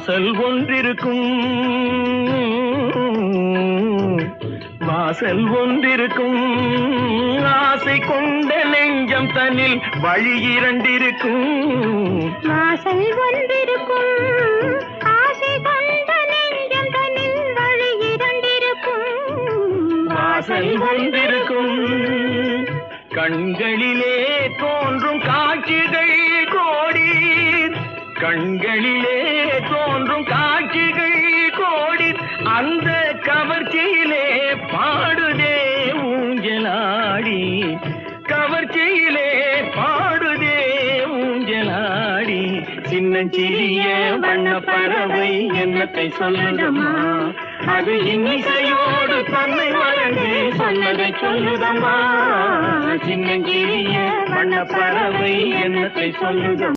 வாசல் ஒன்றிருக்கும். வாசல் ஒன்றிருக்கும். ஆசை கொண்ட நெஞ்சம் தன்னில் வழி இரண்டிருக்கும். வாசல் ஒன்றிருக்கும். ஆசை கொண்ட நெஞ்சம் தனில் வழி இரண்டிருக்கும். வாசல் ஒன்றிருக்கும். கண்களிலே தோன்றும் கண்களிலே தோன்றும் காட்சிகள் கோடி அந்த கவர்ச்சியிலே பாடுதே ஊஞ்சலாடி. கவர்ச்சியிலே பாடுதே ஊஞ்சலாடி. சின்னஞ்சிறிய வண்ண பறவை என்னத்தை சொல்லுதம்மா? அது இன்னிசையோடு தன்னை மறந்து சொன்னதை சொல்லுதம்மா? சின்னஞ்சிறிய வண்ண பறவை என்னத்தை சொல்லுதம்